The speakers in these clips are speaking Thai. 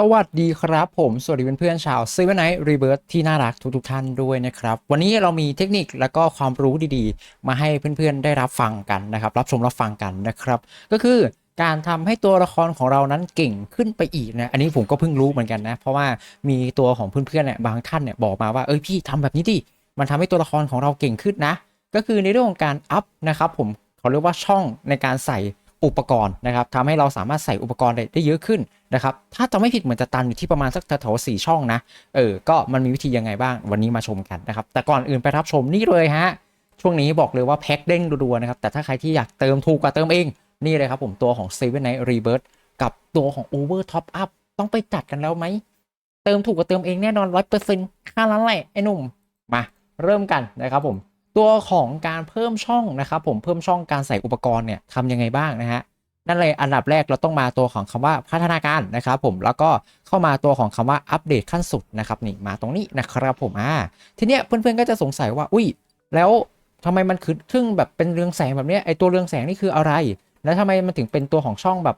สวัสดีครับผม สวัสดีเพื่อนๆชาว s ซ v e n Night Rebirth ที่น่ารักทุกๆท่านด้วยนะครับ วันนี้เรามีเทคนิคและก็ความรู้ดีๆ มาให้เพื่อนๆได้รับฟังกันนะครับ รับชมรับฟังกันนะครับ ก็คือการทำให้ตัวละครของเรานั้นเก่งขึ้นไปอีกนะ อันนี้ผมก็เพิ่งรู้เหมือนกันนะ เพราะว่ามีตัวของเพื่อนๆเนี่ยบางท่านเนี่ยบอกมาว่าเอ้ยพี่ทำแบบนี้ดิมันทำให้ตัวละครของเราเก่งขึ้นนะ ก็คือในเรื่องของการอัพนะครับผมเขาเรียกว่าช่องในการใส่ อุปกรณ์นะครับทำให้เราสามารถใส่อุปกรณ์ได้ไดเยอะขึ้นนะครับ ถ้าจะไม่ผิดเหมือนจะตันอยู่ที่ประมาณสักแถวๆสี่ช่องนะ เออ ก็มันมีวิธียังไงบ้างวันนี้มาชมกันนะครับ แต่ก่อนอื่นไปรับชมนี่เลยฮะ ช่วงนี้บอกเลยว่าแพ็คเด้งรัวๆนะครับ แต่ถ้าใครที่อยากเติมถูกกว่าเติมเอง นี่เลยครับผมตัวของ Seven Night Rebirth กับตัวของ Over Top Up ต้องไปจัดกันแล้วไหม เติมถูกกว่าเติมเองแน่นอนร้อยเปอร์เซ็นต์ค่านั้นแหละไอ้หนุ่ม มาเริ่มกันนะครับผม ตัวของการเพิ่มช่องนะครับผมเพิ่มช่องการใส่อุปกรณ์เนี่ยทำยังไงบ้างนะฮะนั่นเลยอันดับแรกเราต้องมาตัวของคำว่าพัฒนาการนะครับผมแล้วก็เข้ามาตัวของคำว่าอัปเดตขั้นสุดนะครับนี่มาตรงนี้นะครับผมอ่าทีเนี้ยเพื่อนๆก็จะสงสัยว่าอุ้ยแล้วทำไมมันคือทึ่งแบบเป็นเรืองแสงแบบเนี้ยไอตัวเรืองแสงนี่คืออะไร แล้วทำไมมันถึงเป็นตัวของช่องแบบ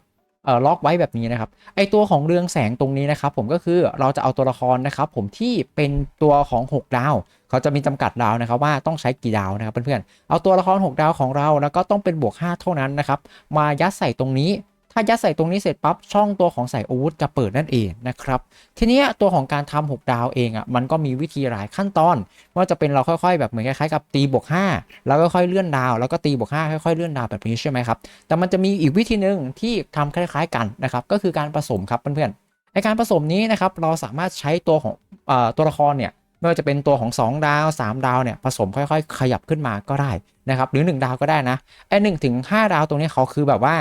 ล็อกไว้แบบนี้นะครับ ไอตัวของเรืองแสงตรงนี้นะครับ ผมก็คือเราจะเอาตัวละครนะครับผมที่เป็นตัวของ 6 ดาว เขาจะมีจำกัดดาวนะครับว่าต้องใช้กี่ดาวนะครับเพื่อนๆ เอาตัวละคร 6 ดาวของเราแล้วก็ต้องเป็นบวก 5 เท่านั้นนะครับ มายัดใส่ตรงนี้ ถ้ายัดใส่ตรงนี้เสร็จปั๊บช่องตัวของใส่อาวุธจะเปิดนั่นเองนะครับทีนี้ตัวของการทำ6ดาวเองอะมันก็มีวิธีหลายขั้นตอน ว่าจะเป็นเราค่อยๆ แบบเหมือนคล้ายๆกับตีบวก5แล้วก็ค่อยเลื่อนดาวแล้วก็ตีบวก5ค่อยๆเลื่อนดาวแบบนี้ใช่ไหมครับแต่มันจะมีอีกวิธีหนึ่งที่ทำคล้าย ๆกันนะครับก็คือการผสมครับเพื่อนๆในการผสมนี้นะครับเราสามารถใช้ตัวของอตัวละครเนี่ยไม่ว่าจะเป็นตัวของ 2 ดาว 3 ดาวเนี่ยผสมค่อยๆ ขยับขึ้นมาก็ได้นะครับหรือ 1 ดาวก็ได้นะไอ้หนึ่งถึงห้าดาวตรงนี้เขาคือแบบว่า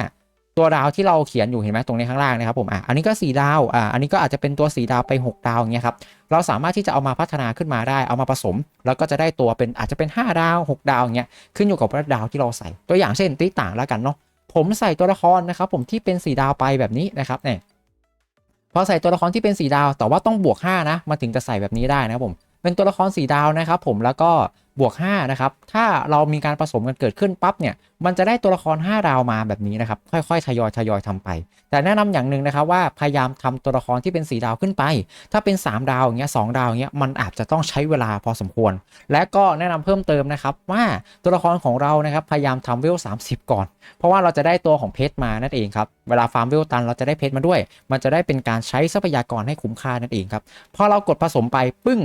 ตัวดาวที่เราเขียนอยู่เห็นไหมตรงนี้ข้างล่างนะครับผมอะอันนี้ก็ 4 ดาวอะอันนี้ก็อาจจะเป็นตัว 4 ดาวไป 6 ดาวอย่างเงี้ยครับเราสามารถที่จะเอามาพัฒนาขึ้นมาได้เอามาผสม แล้วก็จะได้ตัวเป็นอาจจะเป็น 5 ดาว 6 ดาวอย่างเงี้ยขึ้นอยู่กับว่าดาวที่เราใส่ ตัวอย่างเช่นตีต่างแล้วกันเนาะผมใส่ตัวละครนะครับผมที่เป็น 4 ดาวไปแบบนี้นะครับเนี่ยพอใส่ตัวละครที่เป็น 4 ดาว แต่ว่าต้องบวก 5 นะมันถึงจะใส่แบบนี้ได้นะครับผมเป็นตัวละครสีดาวนะครับผมแล้วก็ บวก5นะครับถ้าเรามีการผสมกันเกิดขึ้นปั๊บเนี่ยมันจะได้ตัวละคร 5 ดาวมาแบบนี้นะครับค่อยๆทยอยทยอยทำไป แต่แนะนำอย่างหนึ่งนะครับว่าพยายามทำตัวละครที่เป็นสีดาวขึ้นไป ถ้าเป็น 3 ดาวอย่างเงี้ยสดาวอย่างเงี้ยมันอาจจะต้องใช้เวลาพอสมควร และก็แนะนำเพิ่มเติมนะครับว่าตัวละครของเรานะครับพยายามทำเวล 30 ก่อน เพราะว่าเราจะได้ตัวของเพชรมานั่นเองครับเวลาฟาร์มเวลตันเราจะได้เพชรมาด้วย มันจะได้เป็นการใช้ทรัพยากรให้คุ้มค่านั่นเองครับพอเรากดผสมไปปึ้ง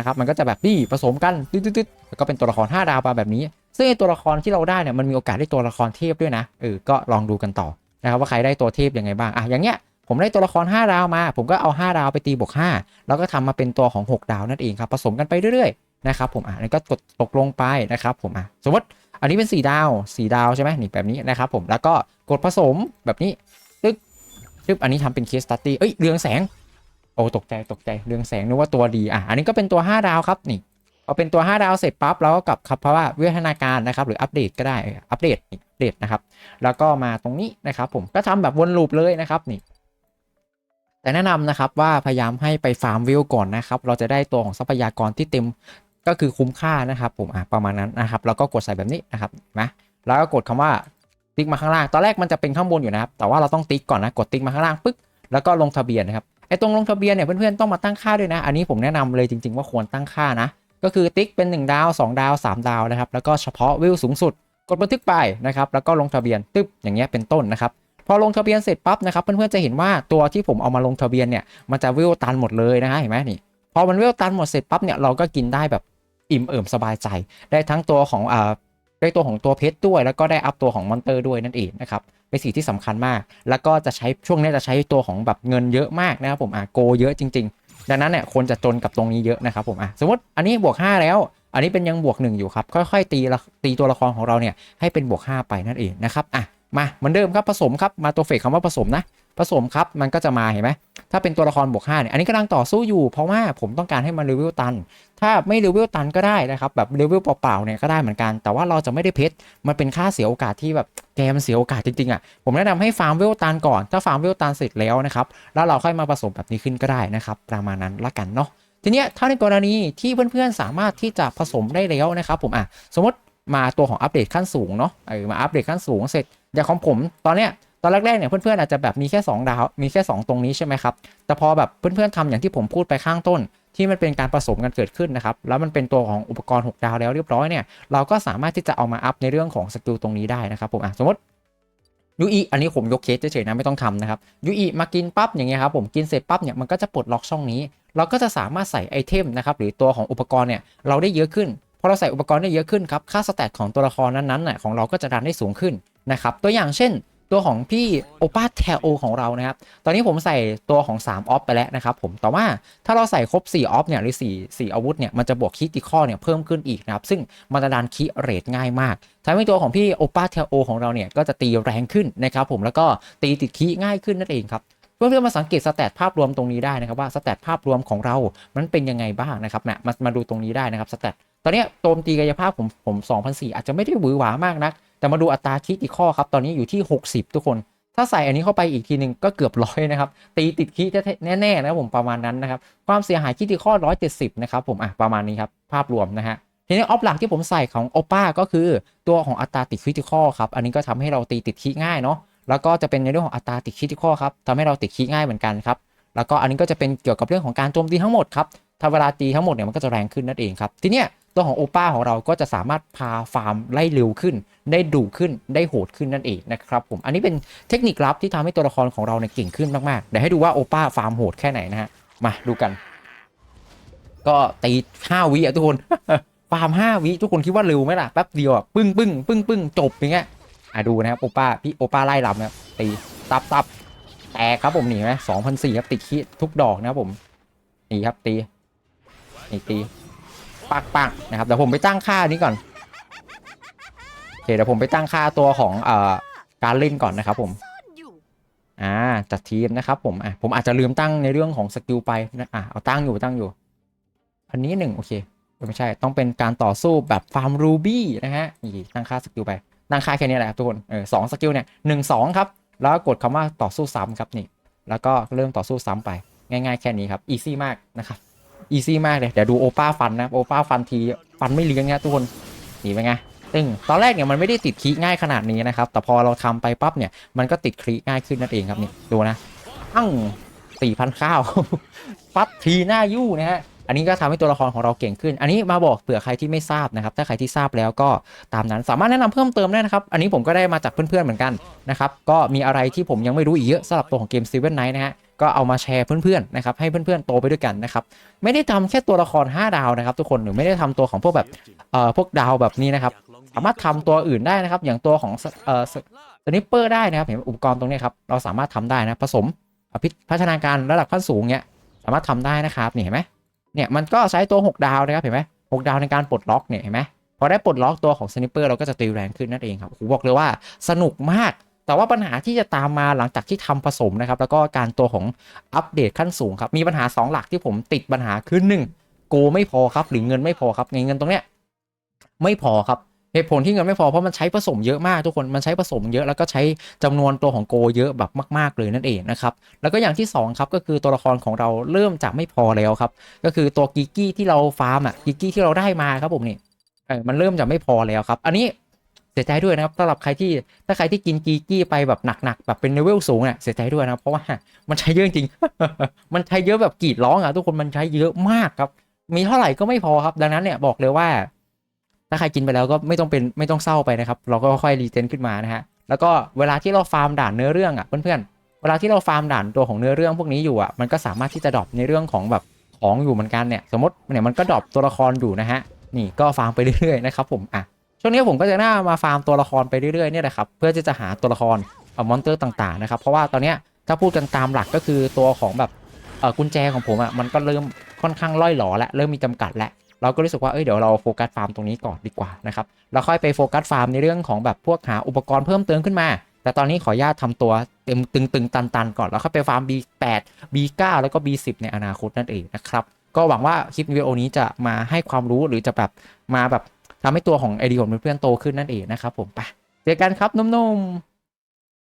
นะครับมันก็จะแบบนี่ผสมกันตึ๊ดๆแล้วก็เป็นตัวละคร 5 ดาวมาแบบนี้ ซึ่งไอตัวละครที่เราได้เนี่ยมันมีโอกาสได้ตัวละครเทพด้วยนะเออก็ลองดูกันต่อนะครับว่าใครได้ตัวเทพยังไงบ้างอะอย่างเงี้ยผมได้ตัวละคร 5 ดาวมา ผมก็เอา 5 ดาวไปตีบวก 5 แล้วก็ทำมาเป็นตัวของ 6 ดาวนั่นเองครับผสมกันไปเรื่อยๆนะครับผมอะนี่ก็กดตกลงไปนะครับผมอะสมมติอันนี้เป็น 4 ดาว 4 ดาวใช่ไหมนี่แบบนี้นะครับผมแล้วก็กดผสมแบบนี้ตึ๊กตึ๊บอันนี้ทำเป็นเคสตัตตี้เอ้ยเรืองแสง อ้ตกใจตกใจเรืองแสงนึกว่าตัวดีอะอันนี้ก็เป็นตัว 5 ดาวครับนี่พอเป็นตัว 5 ดาวเสร็จปั๊บเราก็กลับคำว่าวิวัฒนาการนะครับ หรืออัปเดตก็ได้อัปเดตอัปเดตนะครับ แล้วก็มาตรงนี้นะครับ ผมก็ทำแบบวนลูปเลยนะครับนี่แต่แนะนำนะครับว่าพยายามให้ไปฟาร์มวิวก่อนนะครับ เราจะได้ตัวของทรัพยากรที่เต็มก็คือคุ้มค่านะครับผมอะประมาณนั้นนะครับแล้วก็กดใส่แบบนี้นะครับนะแล้วก็กดคำว่าติ๊กมาข้างล่าง ตอนแรกมันจะเป็นข้างบนอยู่นะครับ แต่ว่าเราต้องติ๊กก่อนนะ กดติ๊กมาข้างล่างปึ๊กแล้วก็ลงทะเบียนนะครับ ไอ้ตรงลงทะเบียนเนี่ยเพื่อนๆต้องมาตั้งค่าด้วยนะ อันนี้ผมแนะนำเลยจริง ๆ ว่าควรตั้งค่านะ ก็คือติ๊กเป็น 1 ดาว 2 ดาว 3 ดาวนะครับ แล้วก็เฉพาะวิวสูงสุด กดบันทึกไปนะครับ แล้วก็ลงทะเบียนตึ๊บอย่างเงี้ยเป็นต้นนะครับ พอลงทะเบียนเสร็จปั๊บนะครับ เพื่อนๆจะเห็นว่าตัวที่ผมเอามาลงทะเบียนเนี่ย มันจะวิวตันหมดเลยนะฮะเห็นไหมนี่ พอมันวิวตันหมดเสร็จปั๊บเนี่ยเราก็กินได้แบบอิ่มเอิบสบายใจ ได้ทั้งตัวของอ่าได้ตัวของตัวเพชรด้วย แล้วก็ได้อัพตัวของมอนเตอร์ด้วยนั่นเองนะครับ เป็นสิ่งที่สำคัญมาก แล้วก็จะใช้ช่วงนี้จะใช้ตัวของแบบเงินเยอะมากนะครับผมอะโกเยอะจริง ๆ ดังนั้นเนี่ยคนจะจนกับตรงนี้เยอะนะครับผมอะสมมติอันนี้บวก 5 แล้ว อันนี้เป็นยังบวก 1 อยู่ครับ ค่อยๆ ตีตีตัวละครของเราเนี่ยให้เป็นบวก 5 ไปนั่นเองนะครับอะมาเหมือนเดิมครับผสมครับมาตัวเฟกคำว่าผสมนะผสมครับมันก็จะมาเห็นไหมถ้าเป็นตัวละครบวก5เนี่ยอันนี้กำลังต่อสู้อยู่เพราะว่าผมต้องการให้มันเลเวลตัน ถ้าไม่เลเวลตันก็ได้นะครับแบบเลเวลเปล่าๆเนี่ยก็ได้เหมือนกัน แต่ว่าเราจะไม่ได้เพชรมันเป็นค่าเสียโอกาสที่แบบแกมันเสียโอกาสจริงๆอะผมแนะนำให้ฟาร์มเวลตันก่อนถ้าฟาร์มเวลตันเสร็จแล้วนะครับแล้วเราค่อยมาผสมแบบนี้ขึ้นก็ได้นะครับประมาณนั้นละกันเนาะทีเนี้ยถ้าในกรณีที่เพื่อนๆสามารถที่จะผสมได้แล้วนะครับผมอะสมมติมาตัวของอัปเดตขั้นสูงเนาะเออมาอัปเดตขั้นสูงเสร็จอย่างของผมตอนเนี้ย ตอนแรกๆเนี่ยเพื่อนๆอาจจะแบบมีแค่ 2 ดาว มีแค่ 2 ตรงนี้ใช่ไหมครับ แต่พอแบบเพื่อนๆทำอย่างที่ผมพูดไปข้างต้น ที่มันเป็นการผสมกันเกิดขึ้นนะครับ แล้วมันเป็นตัวของอุปกรณ์ 6 ดาวแล้วเรียบร้อยเนี่ย เราก็สามารถที่จะเอามาอัพในเรื่องของสกิลตรงนี้ได้นะครับผมสมมติยูอีอันนี้ผมยกเคสเฉยๆนะไม่ต้องทำนะครับยูอีมากินปั๊บอย่างเงี้ยครับผมกินเสร็จปั๊บเนี่ยมันก็จะปลดล็อกช่องนี้ เราก็จะสามารถใส่ไอเทมนะครับหรือตัวของอุปกรณ์เนี่ยเราได้เยอะขึ้นพอเราใส่อุปกรณ์ได้เยอะขึ้นครับค่าสแตทของตัวละครนั้นๆน่ะของเราก็จะดันได้สูงขึ้นนะครับตัวอย่างเช่น ตัวของพี่โอป้าแทโอของเรานะครับ ตอนนี้ผมใส่ตัวของ 3 ออฟไปแล้วนะครับผม แต่ว่าถ้าเราใส่ครบ 4 ออฟเนี่ยหรือ 4 4 อาวุธเนี่ย มันจะบวกคิติคอเนี่ยเพิ่มขึ้นอีกนะครับ ซึ่งมันจะดันคิเรทง่ายมากทำให้ตัวของพี่โอป้าแทโอของเราเนี่ยก็จะตีแรงขึ้นนะครับผม แล้วก็ตีติดคิง่ายขึ้นนั่นเองครับเพื่อนๆมาสังเกตสแตทภาพรวมตรงนี้ได้นะครับว่าสแตทภาพรวมของเรา มันเป็นยังไงบ้างนะครับนะมามาดูตรงนี้ได้นะครับสแตท ตอนนี้โจมตีกายภาพผมผม2,004อาจจะไม่ได้หวือหวามากนัก แต่มาดูอัตราคิดอีกข้อครับ ตอนนี้อยู่ที่ 60 ทุกคน ถ้าใส่อันนี้เข้าไปอีกทีหนึ่งก็เกือบร้อยนะครับ ตีติดคิดแน่ๆนะผมประมาณนั้นนะครับ ความเสียหายคิดอีกข้อ170 นะครับผมอะประมาณนี้ครับภาพรวมนะฮะทีนี้ออฟหลักที่ผมใส่ของโอป้าก็คือตัวของอัตราติดคริติคอครับ อันนี้ก็ทำให้เราตีติดคิง่ายเนาะแล้วก็จะเป็นในเรื่องของอัตราติดคริติคอครับทำให้เราติดคิง่ายเหมือนกันครับแล้วก็อันนี้ก็จะเป็นเกี่ยวกับเรื่องของการโจมตีทั้งหมดครับ ถ้าเวลาตีทั้งหมดเนี่ยมันก็จะแรงขึ้นนั่นเองครับทีเนี้ยตัวของโอป้าของเราก็จะสามารถพาฟาร์มไล่เร็วขึ้น ได้ดุขึ้นได้โหดขึ้นนั่นเองนะครับผมอันนี้เป็นเทคนิคลับที่ทำให้ตัวละครของเราเนี่ยเก่งขึ้นมากๆเดี๋ยวให้ดูว่าโอป้าฟาร์มโหดแค่ไหนนะฮะมาดูกัน ก็ตี5วิอะทุกคนฟาร์ม5วิทุกคนคิดว่าเร็วไหมล่ะแป๊บเดียวอะปึ้งปึ้งปึ้งปึ้งจบอย่างเงี้ยอะดูนะครับโอป้าพี่โอป้าไล่ลำนะตีตับตับแตกครับผมหนีไหมสองพันสี่ครับติดขี้ทุกดอกนะครับผมนี่ครับตี นี่ตีปักปักนะครับเดี๋ยวผมไปตั้งค่านี้ก่อนโอเคเดี๋ยวผมไปตั้งค่าตัวของเอ่อการเล่นก่อนนะครับผมอ่าจัดทีมนะครับผมอะผมอาจจะลืมตั้งในเรื่องของสกิลไปนะอะเอาตั้งอยู่ตั้งอยู่พันนี้หนึ่งโอเคไม่ใช่ต้องเป็นการต่อสู้แบบฟาร์มรูบี้นะฮะนี่ตั้งค่าสกิลไปตั้งค่าแค่นี้แหละครับทุกคนเออสองสกิลเนี่ยหนึ่งสองครับ แล้วก็กดคำว่าต่อสู้ซ้ำครับนี่ แล้วก็เริ่มต่อสู้ซ้ำไป ง่าย ๆ แค่นี้ครับอีซี่มากนะครับ อีซี่มากเลยเดี๋ยวดูโอป้าฟันนะโอป้าฟันทีฟันไม่เลี้ยงนะทุกคนหนี่เป็นไงตึงตอนแรกเนี่ยมันไม่ได้ติดคีง่ายขนาดนี้นะครับแต่พอเราทำไปปั๊บเนี่ยมันก็ติดคีง่ายขึ้นนั่นเองครับนี่ดูนะอั้งสี่พันข้าวฟัดทีหน้ายู่นะฮะอันนี้ก็ทำให้ตัวละครของเราเก่งขึ้น อันนี้มาบอกเผื่อใครที่ไม่ทราบนะครับ ถ้าใครที่ทราบแล้วก็ตามนั้น สามารถแนะนำเพิ่มเติมได้นะครับ อันนี้ผมก็ได้มาจากเพื่อนๆเหมือนกันนะครับ ก็มีอะไรที่ผมยังไม่รู้อีกเยอะสำหรับตัวของเกม Seven Night นะฮะ ก็เอามาแชร์เพื่อนๆนะครับให้เพื่อนๆโตไปด้วยกันนะครับไม่ได้ทำแค่ตัวละคร 5 ดาวนะครับ ทุกคนหรือไม่ได้ทำตัวของพวกแบบเอ่อพวกดาวแบบนี้นะครับสามารถทำตัวอื่นได้นะครับ อย่างตัวของเอ่อสนิปเปอร์ได้นะครับเห็นอุปกรณ์ตรงนี้ครับเราสามารถทำได้นะผสมอภิพัฒนาการระดับขั้นสูงเนี่ยสามารถทำได้นะครับนี่เห็นไหมเนี่ยมันก็ใช้ตัว 6 ดาวนะครับเห็นไหมหกดาวในการปลดล็อกเนี่ยเห็นไหมพอได้ปลดล็อกตัวของสนิปเปอร์เราก็จะตีแรงขึ้นนั่นเองครับโอ้โหบอกเลยว่าสนุกมาก แต่ว่าปัญหาที่จะตามมาหลังจากที่ทำผสมนะครับ แล้วก็การตัวของอัปเดตขั้นสูงครับ มีปัญหา 2 หลักที่ผมติดปัญหาคือหนึ่งโกไม่พอครับ หรือเงินไม่พอครับเงินตรงเนี้ยไม่พอครับเหตุผลที่เงินไม่พอเพราะมันใช้ผสมเยอะมากทุกคนมันใช้ผสมเยอะแล้วก็ใช้จำนวนตัวของโกเยอะแบบมากๆเลยนั่นเองนะครับแล้วก็อย่างที่สองครับก็คือตัวละครของเราเริ่มจะไม่พอแล้วครับ ก็คือตัวกิกกี้ที่เราฟาร์มอะกิกกี้ที่เราได้มาครับผมนี่เออมันเริ่มจะไม่พอแล้วครับ อันนี้ เสียใจด้วยนะครับสำหรับใครที่ถ้าใครที่กินกิกกี้ไปแบบหนักๆแบบเป็นเลเวลสูงเนี่ยเสียใจด้วยนะเพราะว่ามันใช้เยอะจริง มันใช้เยอะแบบกรีดร้องอะทุกคนมันใช้เยอะมากครับ มีเท่าไหร่ก็ไม่พอครับ ดังนั้นเนี่ยบอกเลยว่า ถ้าใครกินไปแล้วก็ไม่ต้องเป็นไม่ต้องเศร้าไปนะครับ เราก็ค่อยรีเจนขึ้นมานะฮะแล้วก็เวลาที่เราฟาร์มด่านเนื้อเรื่องอะเพื่อนๆเวลาที่เราฟาร์มด่านตัวของเนื้อเรื่องพวกนี้อยู่อะมันก็สามารถที่จะดรอปในเรื่องของแบบของอยู่เหมือนกันเนี่ยสมมติเนี่ยมันก็ดรอปตัวละครอยู่นะฮะนี่ก็ฟาร์มไปเรื่อยๆนะครับผมอะ ช่วงนี้ผมก็จะน่ามาฟาร์มตัวละครไปเรื่อยๆเนี่ยแหละครับเพื่อที่จะหาตัวละครเอ่อมอนเตอร์ต่างๆนะครับเพราะว่าตอนนี้ถ้าพูดกันตามหลักก็คือตัวของแบบเออกุญแจของผมอะมันก็เริ่มค่อนข้างล่อยหลอแล้วเริ่มมีจำกัดแล้วเราก็รู้สึกว่าเอ้ยเดี๋ยวเราโฟกัสฟาร์มตรงนี้ก่อนดีกว่านะครับแล้วค่อยไปโฟกัสฟาร์มในเรื่องของแบบพวกหาอุปกรณ์เพิ่มเติมขึ้นมา แต่ตอนนี้ขออนุญาตทำตัวเต็มตึงๆตันๆก่อนแล้วค่อยไปฟาร์ม B8 B9 แล้วก็ B10 ในอนาคตนั่นเองนะครับก็หวังว่าคลิปวิดีโอนี้จะมาให้ความรู้หรือจะแบบมาแบบ ทำให้ตัวของไอเดียของเพื่อนๆโตขึ้นนั่นเองนะครับผมไปเจอกันครับนุ่มๆ